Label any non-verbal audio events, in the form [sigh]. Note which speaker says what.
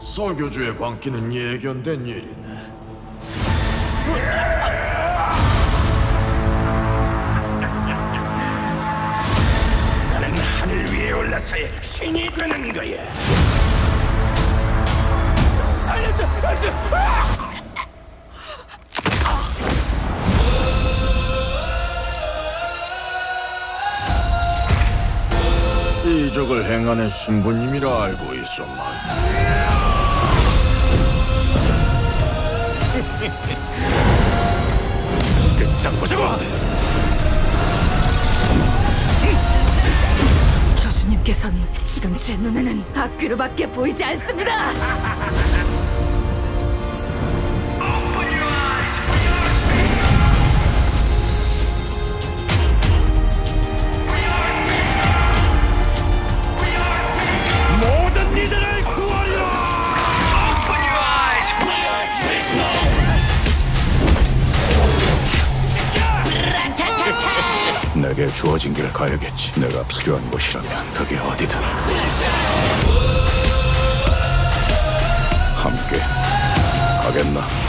Speaker 1: 서교주의 광기는 예견된 일이네.
Speaker 2: 나는 하늘 위에 올라서의 신이 되는 거야.
Speaker 1: 이적을 행하는 신부님이라 알고 있었만 [laughs]
Speaker 2: 끝장 보자고!
Speaker 3: 교주님께선 지금 제 눈에는 악귀로밖에 보이지 않습니다. [laughs]
Speaker 4: 내게 주어진 길을 가야겠지. 내가 필요한 곳이라면 그게 어디든. 함께 가겠나?